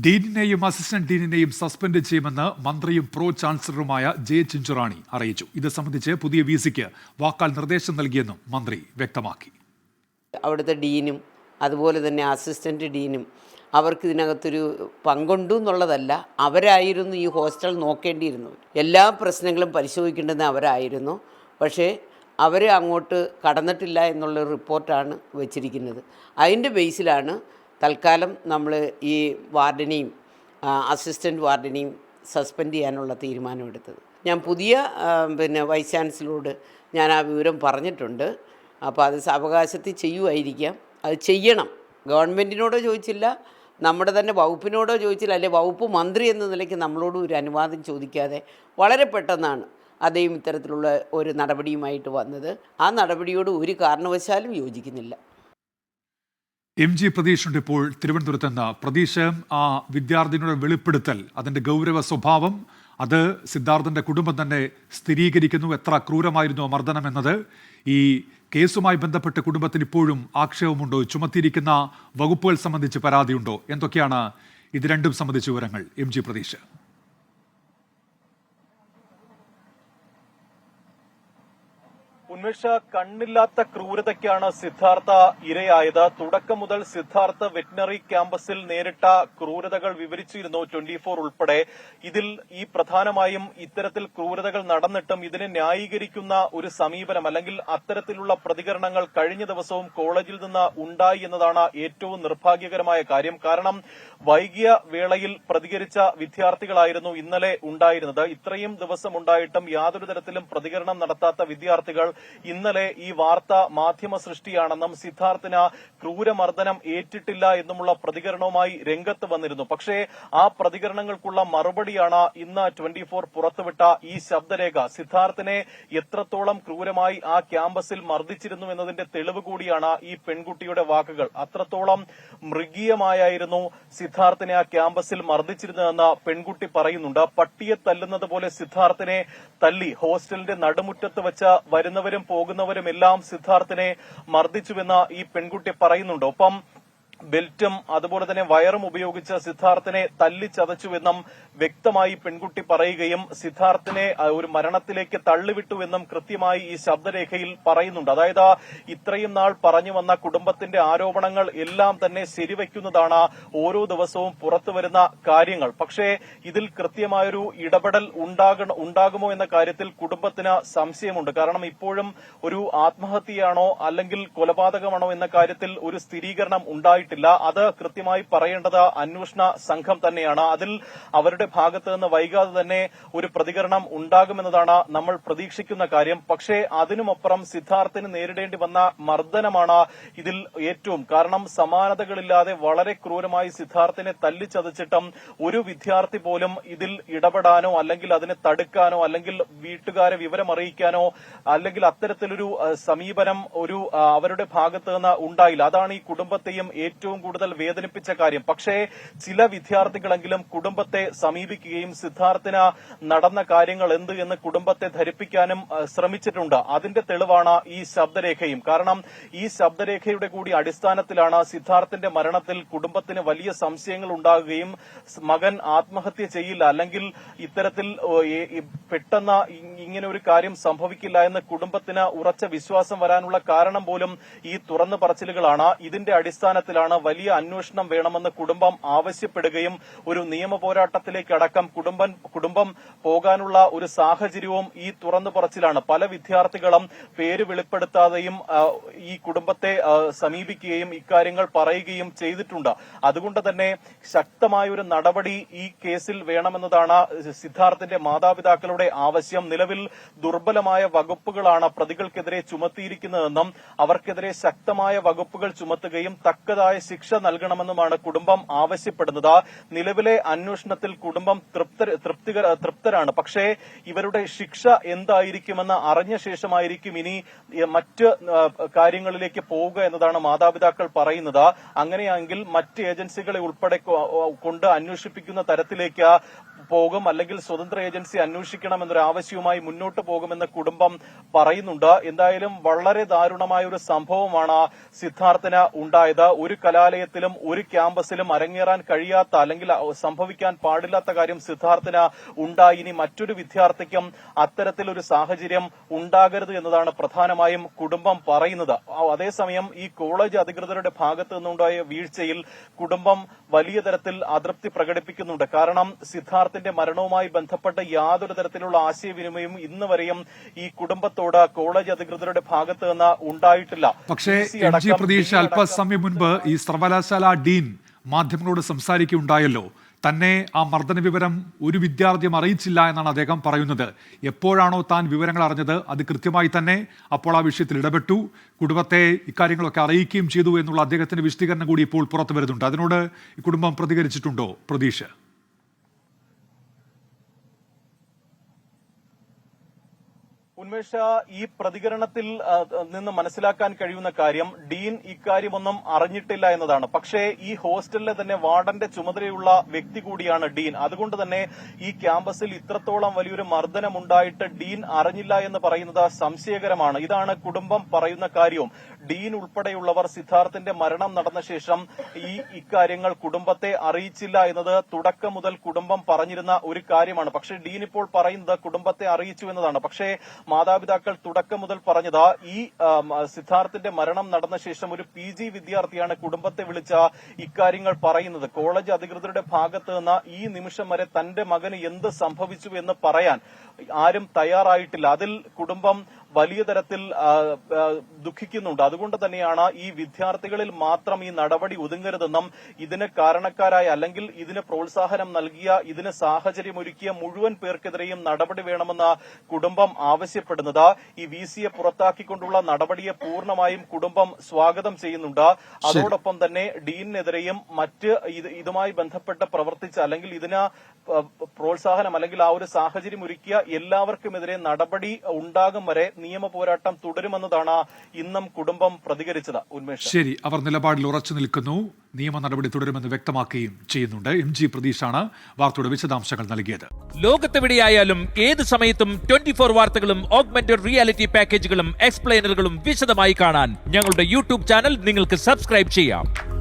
ഡീനിനെയും assistant ഡീനിനെയും suspend ചെയ്യുമെന്ന് മന്ത്രിയും pro ചാൻസലറുമായ J Chinchu Rani അറിയിച്ചു. ഇത് സംബന്ധിച്ച് പുതിയ വി സിക്ക് വാക്കാൽ നിർദ്ദേശം നൽകിയെന്നും മന്ത്രി വ്യക്തമാക്കി. അവിടുത്തെ ഡീനും അതുപോലെ തന്നെ അസിസ്റ്റന്റ് ഡീനും അവർക്ക് ഇതിനകത്തൊരു പങ്കുണ്ടു എന്നുള്ളതല്ല അവരായിരുന്നു ഈ ഹോസ്റ്റൽ നോക്കേണ്ടിയിരുന്നത്. എല്ലാ പ്രശ്നങ്ങളും പരിശോധിക്കേണ്ടത് അവരായിരുന്നു. പക്ഷേ അവർ അങ്ങോട്ട് കടന്നിട്ടില്ല എന്നുള്ള റിപ്പോർട്ടാണ് വെച്ചിരിക്കുന്നത്. അതിന്റെ ബേസിലാണ് തൽക്കാലം നമ്മൾ ഈ വാർഡിനെയും അസിസ്റ്റന്റ് വാർഡിനെയും സസ്പെൻഡ് ചെയ്യാനുള്ള തീരുമാനമെടുത്തത്. ഞാൻ പുതിയ പിന്നെ വൈസ് ചാൻസലറോട് ഞാൻ ആ വിവരം പറഞ്ഞിട്ടുണ്ട്. അപ്പോൾ അത് അവകാശത്തിൽ ചെയ്യുമായിരിക്കാം. അത് ചെയ്യണം. ഗവൺമെന്റിനോടോ ചോദിച്ചില്ല നമ്മുടെ തന്നെ വകുപ്പിനോടോ ചോദിച്ചില്ല അല്ലെ വകുപ്പ് മന്ത്രി എന്ന നിലയ്ക്ക് നമ്മളോട് ഒരു അനുവാദം ചോദിക്കാതെ വളരെ പെട്ടെന്നാണ് അദ്ദേഹം ഇത്തരത്തിലുള്ള ഒരു നടപടിയുമായിട്ട് വന്നത്. ആ നടപടിയോട് ഒരു കാരണവശാലും യോജിക്കുന്നില്ല. എം ജി പ്രതീഷുണ്ട് ഇപ്പോൾ തിരുവനന്തപുരത്ത് നിന്ന്. പ്രതീഷ് ആ വിദ്യാർത്ഥിനിയുടെ വെളിപ്പെടുത്തൽ അതിന്റെ ഗൗരവ സ്വഭാവം അത് സിദ്ധാർത്ഥന്റെ കുടുംബം തന്നെ സ്ഥിരീകരിക്കുന്നു. എത്ര ക്രൂരമായിരുന്നു മർദ്ദനം എന്നത്. ഈ കേസുമായി ബന്ധപ്പെട്ട് കുടുംബത്തിന് ഇപ്പോഴും ആക്ഷേപമുണ്ടോ? ചുമത്തിയിരിക്കുന്ന വകുപ്പുകൾ സംബന്ധിച്ച് പരാതിയുണ്ടോ? എന്തൊക്കെയാണ് ഇത് രണ്ടും സംബന്ധിച്ച വിവരങ്ങൾ? M G Pratheesh. ഉന്മേഷ കണ്ണില്ലാത്ത ക്രൂരതയ്ക്കാണ് സിദ്ധാർത്ഥ ഇരയായത്. തുടക്കം മുതൽ സിദ്ധാർത്ഥ വെറ്റിനറി ക്യാമ്പസിൽ നേരിട്ട ക്രൂരതകൾ വിവരിച്ചിരുന്നു ട്വന്റി ഫോർ ഉൾപ്പെടെ. ഇതിൽ ഈ പ്രധാനമായും ഇത്തരത്തിൽ ക്രൂരതകൾ നടന്നിട്ടും ഇതിനെ ന്യായീകരിക്കുന്ന ഒരു സമീപനം അല്ലെങ്കിൽ അത്തരത്തിലുള്ള പ്രതികരണങ്ങൾ കഴിഞ്ഞ ദിവസവും കോളേജിൽ നിന്ന് ഉണ്ടായി എന്നതാണ് ഏറ്റവും നിർഭാഗ്യകരമായ കാര്യം. കാരണം വൈകിയ വേളയിൽ പ്രതികരിച്ച വിദ്യാർത്ഥികളായിരുന്നു ഇന്നലെ ഉണ്ടായിരുന്നത്. ഇത്രയും ദിവസം ഉണ്ടായിട്ടും യാതൊരു തരത്തിലും പ്രതികരണം നടത്താത്ത വിദ്യാർത്ഥികൾ ഇന്നലെ ഈ വാർത്ത മാധ്യമ സൃഷ്ടിയാണെന്നും സിദ്ധാർത്ഥിന് ക്രൂരമർദ്ദനം ഏറ്റിട്ടില്ല എന്നുമുള്ള പ്രതികരണവുമായി രംഗത്ത് വന്നിരുന്നു. പക്ഷേ ആ പ്രതികരണങ്ങൾക്കുള്ള മറുപടിയാണ് ഇന്ന് ട്വന്റി ഫോർ പുറത്തുവിട്ട ഈ ശബ്ദരേഖ. സിദ്ധാർത്ഥിനെ എത്രത്തോളം ക്രൂരമായി ആ ക്യാമ്പസിൽ മർദ്ദിച്ചിരുന്നു എന്നതിന്റെ തെളിവ് കൂടിയാണ് ഈ പെൺകുട്ടിയുടെ വാക്കുകൾ. അത്രത്തോളം മൃഗീയമായായിരുന്നു സിദ്ധാർത്ഥിനെ ആ ക്യാമ്പസിൽ മർദ്ദിച്ചിരുന്നതെന്ന് പെൺകുട്ടി പറയുന്നുണ്ട്. പട്ടിയെ തല്ലുന്നത് പോലെ സിദ്ധാർത്ഥിനെ തല്ലി ഹോസ്റ്റലിന്റെ നടുമുറ്റത്ത് വെച്ച് വരുന്നവരും പോകുന്നവരും എല്ലാം സിദ്ധാർത്ഥിനെ മർദ്ദിച്ചുവെന്ന് ഈ പെൺകുട്ടി പറയുന്നുണ്ട്. ഒപ്പം ബെൽറ്റും അതുപോലെ തന്നെ വയറും ഉപയോഗിച്ച് സിദ്ധാർത്ഥിനെ തല്ലിച്ചതച്ചുവെന്നും വ്യക്തമായി പെൺകുട്ടി പറയുകയും സിദ്ധാർത്ഥിനെ ഒരു മരണത്തിലേക്ക് തള്ളിവിട്ടുവെന്നും കൃത്യമായി ഈ ശബ്ദരേഖയിൽ പറയുന്നുണ്ട്. അതായത് ഇത്രയും നാൾ പറഞ്ഞു വന്ന കുടുംബത്തിന്റെ ആരോപണങ്ങൾ എല്ലാം തന്നെ ശരിവയ്ക്കുന്നതാണ് ഓരോ ദിവസവും പുറത്തു വരുന്ന കാര്യങ്ങൾ. പക്ഷേ ഇതിൽ കൃത്യമായൊരു ഇടപെടൽ ഉണ്ടാകുമോ എന്ന കാര്യത്തിൽ കുടുംബത്തിന് സംശയമുണ്ട്. കാരണം ഇപ്പോഴും ഒരു ആത്മഹത്യയാണോ അല്ലെങ്കിൽ കൊലപാതകമാണോ എന്ന കാര്യത്തിൽ ഒരു സ്ഥിരീകരണം ഉണ്ടായിട്ടില്ല. അത് കൃത്യമായി പറയേണ്ടത് അന്വേഷണ സംഘം തന്നെയാണ്. അതിൽ അവരുടെ ഭാഗത്ത് നിന്ന് വൈകാതെ തന്നെ ഒരു പ്രതികരണം ഉണ്ടാകുമെന്നതാണ് നമ്മൾ പ്രതീക്ഷിക്കുന്ന കാര്യം. പക്ഷേ അതിനുമപ്പുറം സിദ്ധാർത്ഥിന് നേരിടേണ്ടി വന്ന മർദ്ദനമാണ് ഇതിൽ ഏറ്റവും. കാരണം സമാനതകളില്ലാതെ വളരെ ക്രൂരമായി സിദ്ധാർത്ഥിനെ തല്ലിച്ചതച്ചിട്ടും ഒരു വിദ്യാർത്ഥി പോലും ഇതിൽ ഇടപെടാനോ അല്ലെങ്കിൽ അതിനെ തടുക്കാനോ അല്ലെങ്കിൽ വീട്ടുകാരെ വിവരം അറിയിക്കാനോ അല്ലെങ്കിൽ അത്തരത്തിലൊരു സമീപനം ഒരു അവരുടെ ഭാഗത്ത് നിന്ന് ഉണ്ടായില്ല. അതാണ് ഈ കുടുംബത്തെയും ഏറ്റവും കൂടുതൽ വേദനിപ്പിച്ച കാര്യം. പക്ഷേ ചില വിദ്യാർത്ഥികളെങ്കിലും കുടുംബത്തെ സമീപിക്കുകയും സിദ്ധാർത്ഥിന് നടന്ന കാര്യങ്ങൾ എന്ത് എന്ന് കുടുംബത്തെ ധരിപ്പിക്കാനും ശ്രമിച്ചിട്ടുണ്ട്. അതിന്റെ തെളിവാണ് ഈ ശബ്ദരേഖയും. കാരണം ഈ ശബ്ദരേഖയുടെ കൂടി അടിസ്ഥാനത്തിലാണ് സിദ്ധാർത്ഥിന്റെ മരണത്തിൽ കുടുംബത്തിന് വലിയ സംശയങ്ങൾ ഉണ്ടാകുകയും മകൻ ആത്മഹത്യ ചെയ്യില്ല. അല്ലെങ്കിൽ ഇത്തരത്തിൽ പെട്ടെന്ന് ഇങ്ങനെ ഒരു കാര്യം സംഭവിക്കില്ല എന്ന് കുടുംബത്തിന് ഉറച്ച വിശ്വാസം വരാനുള്ള കാരണം പോലും ഈ തുറന്നു പറച്ചിലുകളാണ്. ഇതിന്റെ അടിസ്ഥാനത്തിലാണ് വലിയ അന്വേഷണം വേണമെന്ന് കുടുംബം ആവശ്യപ്പെടുകയും ഒരു നിയമ പോരാട്ടത്തിലേക്കടക്കം കുടുംബം കുടുംബം പോകാനുള്ള ഒരു സാഹചര്യവും ഈ തുറന്നു പറച്ചിലാണ്. പല വിദ്യാർത്ഥികളും പേര് വെളിപ്പെടുത്താതെയും ഈ കുടുംബത്തെ സമീപിക്കുകയും ഇക്കാര്യങ്ങൾ പറയുകയും ചെയ്തിട്ടുണ്ട്. അതുകൊണ്ട് തന്നെ ശക്തമായ ഒരു നടപടി ഈ കേസിൽ വേണമെന്നതാണ് സിദ്ധാർത്ഥിന്റെ മാതാപിതാക്കളുടെ ആവശ്യം. നിലവിൽ ദുർബലമായ വകുപ്പുകളാണ് പ്രതികൾക്കെതിരെ ചുമത്തിയിരിക്കുന്നതെന്നും അവർക്കെതിരെ ശക്തമായ വകുപ്പുകൾ ചുമത്തുകയും തക്കതായ ശിക്ഷ നൽകണമെന്നുമാണ് കുടുംബം ആവശ്യപ്പെടുന്നത്. നിലവിലെ അന്വേഷണത്തിൽ കുടുംബം തൃപ്തരാണ്. പക്ഷേ ഇവരുടെ ശിക്ഷ എന്തായിരിക്കുമെന്ന് അറിഞ്ഞ ശേഷമായിരിക്കും ഇനി മറ്റ് കാര്യങ്ങളിലേക്ക് പോവുക എന്നതാണ് മാതാപിതാക്കൾ പറയുന്നത്. അങ്ങനെയാണെങ്കിൽ മറ്റ് ഏജൻസികളെ ഉൾപ്പെടെ കൊണ്ട് അന്വേഷിപ്പിക്കുന്ന തരത്തിലേക്ക് പോകും. അല്ലെങ്കിൽ സ്വതന്ത്ര ഏജൻസി അന്വേഷിക്കണമെന്നൊരു ആവശ്യവുമായി മുന്നോട്ട് പോകുമെന്ന് കുടുംബം പറയുന്നുണ്ട്. എന്തായാലും വളരെ ദാരുണമായ ഒരു സംഭവമാണ് സിദ്ധാർത്ഥന ഉണ്ടായത്. ഒരു കലാലയത്തിലും ഒരു ക്യാമ്പസിലും അരങ്ങേറാൻ കഴിയാത്ത അല്ലെങ്കിൽ സംഭവിക്കാൻ പാടില്ലാത്ത കാര്യം സിദ്ധാർത്ഥിന് ഉണ്ടായി. ഇനി മറ്റൊരു വിദ്യാർത്ഥിക്കും അത്തരത്തിലൊരു സാഹചര്യം ഉണ്ടാകരുത് എന്നതാണ് പ്രധാനമായും കുടുംബം പറയുന്നത്. അതേസമയം ഈ കോളേജ് അധികൃതരുടെ ഭാഗത്തു നിന്നുണ്ടായ വീഴ്ചയിൽ കുടുംബം വലിയ തരത്തിൽ അതൃപ്തി പ്രകടിപ്പിക്കുന്നുണ്ട്. കാരണം സിദ്ധാർത്ഥിന്റെ മരണവുമായി ബന്ധപ്പെട്ട് യാതൊരു തരത്തിലുള്ള ആശയവിനിമയം ഇന്ന് വരെയും ഈ കുടുംബത്തോട് കോളേജ് അധികൃതരുടെ ഭാഗത്ത് നിന്ന് ഉണ്ടായിട്ടില്ല. പക്ഷേ പ്രതീക്ഷ അല്പസമയം മുൻപ് ഈ സർവകലാശാല ഡീൻ മാധ്യമങ്ങളോട് സംസാരിക്കുകയുണ്ടായല്ലോ. തന്നെ ആ മർദ്ദന വിവരം ഒരു വിദ്യാർത്ഥിയും അറിയിച്ചില്ല എന്നാണ് അദ്ദേഹം പറയുന്നത്. എപ്പോഴാണോ താൻ വിവരങ്ങൾ അറിഞ്ഞത് അത് കൃത്യമായി തന്നെ അപ്പോൾ ആ വിഷയത്തിൽ ഇടപെട്ടു. കുടുംബത്തെ ഇക്കാര്യങ്ങളൊക്കെ അറിയിക്കുകയും ചെയ്തു എന്നുള്ള അദ്ദേഹത്തിന്റെ വിശദീകരണം കൂടി ഇപ്പോൾ പുറത്തു വരുന്നുണ്ട്. അതിനോട് ഈ കുടുംബം പ്രതികരിച്ചിട്ടുണ്ടോ? പ്രതീക്ഷ. ഉന്മേഷ ഈ പ്രതികരണത്തിൽ നിന്ന് മനസ്സിലാക്കാൻ കഴിയുന്ന കാര്യം ഡീൻ ഇക്കാര്യമൊന്നും അറിഞ്ഞിട്ടില്ല എന്നതാണ്. പക്ഷേ ഈ ഹോസ്റ്റലിലെ തന്നെ വാർഡന്റെ ചുമതലയുള്ള വ്യക്തി കൂടിയാണ് ഡീൻ. അതുകൊണ്ട് തന്നെ ഈ ക്യാമ്പസിൽ ഇത്രത്തോളം വലിയൊരു മർദ്ദനമുണ്ടായിട്ട് ഡീൻ അറിഞ്ഞില്ല എന്ന് പറയുന്നത് സംശയകരമാണ്. ഇതാണ് കുടുംബം പറയുന്ന കാര്യവും. ഡീൻ ഉൾപ്പെടെയുള്ളവർ സിദ്ധാർത്ഥിന്റെ മരണം നടന്ന ശേഷം ഈ ഇക്കാര്യങ്ങൾ കുടുംബത്തെ അറിയിച്ചില്ല എന്നത് തുടക്കം മുതൽ കുടുംബം പറഞ്ഞിരുന്ന ഒരു കാര്യമാണ്. പക്ഷേ ഡീൻ ഇപ്പോൾ പറയുന്നത് കുടുംബത്തെ അറിയിച്ചു എന്നതാണ്. പക്ഷേ മാതാപിതാക്കൾ തുടക്കം മുതൽ പറഞ്ഞത് ഈ സിദ്ധാർത്ഥിന്റെ മരണം നടന്ന ശേഷം ഒരു പി ജി വിദ്യാർത്ഥിയാണ് കുടുംബത്തെ വിളിച്ച ഇക്കാര്യങ്ങൾ പറയുന്നത്. കോളേജ് അധികൃതരുടെ ഭാഗത്ത് നിന്ന് ഈ നിമിഷം വരെ തന്റെ മകന് എന്ത് സംഭവിച്ചു എന്ന് പറയാൻ ആരും തയ്യാറായിട്ടില്ല. അതിൽ കുടുംബം വലിയ തരത്തിൽ ദുഃഖിക്കുന്നുണ്ട്. അതുകൊണ്ട് തന്നെയാണ് ഈ വിദ്യാർത്ഥികളിൽ മാത്രം ഈ നടപടി ഒതുങ്ങരുതെന്നും ഇതിന് കാരണക്കാരായ അല്ലെങ്കിൽ ഇതിന് പ്രോത്സാഹനം നൽകിയ ഇതിന് സാഹചര്യമൊരുക്കിയ മുഴുവൻ പേർക്കെതിരെയും നടപടി വേണമെന്ന കുടുംബം ആവശ്യപ്പെടുന്നത്. ഈ വി സിയെ പുറത്താക്കിക്കൊണ്ടുള്ള നടപടിയെ പൂർണമായും കുടുംബം സ്വാഗതം ചെയ്യുന്നുണ്ട്. അതോടൊപ്പം തന്നെ ഡീനിനെതിരെയും മറ്റ് ഇതുമായി ബന്ധപ്പെട്ട് പ്രവർത്തിച്ച അല്ലെങ്കിൽ ഇതിന് പ്രോത്സാഹനം അല്ലെങ്കിൽ ആ ഒരു സാഹചര്യം ഒരുക്കിയ എല്ലാവർക്കുമെതിരെ നടപടി ഉണ്ടാകും വരെ നിയമ പോരാട്ടം തുടരുമെന്നതാണ് ഇന്നും കുടുംബം പ്രതികരിച്ചത് ഉന്മേഷ്. ശരി അവർ നിലപാടിൽ ഉറച്ചു നിൽക്കുന്നു. നിയമ നടപടി തുടരുമെന്ന് വ്യക്തമാക്കുകയും ചെയ്യുന്നുണ്ട്. എം ജി പ്രതീഷാണ് വാർത്തയുടെ വിശദാംശങ്ങൾ നൽകിയത്. ലോകത്തെവിടെയായാലും ഏത് സമയത്തും ട്വന്റി ഫോർ വാർത്തകളും ഓഗ്മെന്റഡ് റിയാലിറ്റി പാക്കേജുകളും എക്സ്പ്ലെയിനറുകളും വിശദമായി കാണാൻ ഞങ്ങളുടെ യൂട്യൂബ് ചാനൽ നിങ്ങൾക്ക് സബ്സ്ക്രൈബ് ചെയ്യാം.